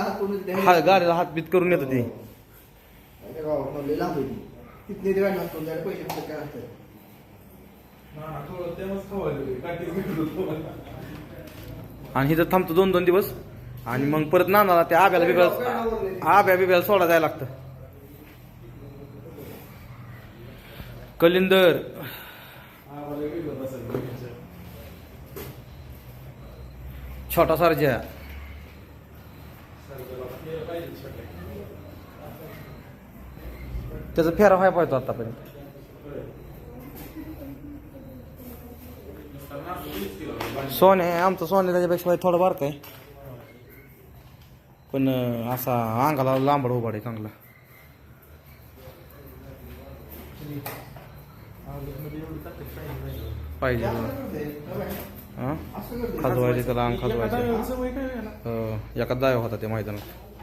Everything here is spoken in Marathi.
हात हा गाडीला हात बीत करून येतं ते ती. आणि इथं थांबतो दोन दोन दिवस. आणि मग परत नानाला त्या आब्याला बिब्याला आब्या बिब्याला सोडा जायला लागतं. कलिंदर. छोटा सरजा. त्याचा फेरा व्हाय पाहिजे आतापर्यंत. सोने आमचं सोने त्याच्यापेक्षा थोडं बारक आहे. पण असा अंगाला लांबड उभाड आहे चांगला. पाहिजे खाजवायचे त्याला अंग खाजवायचे. हो, एका दाय होता ते मैदानात.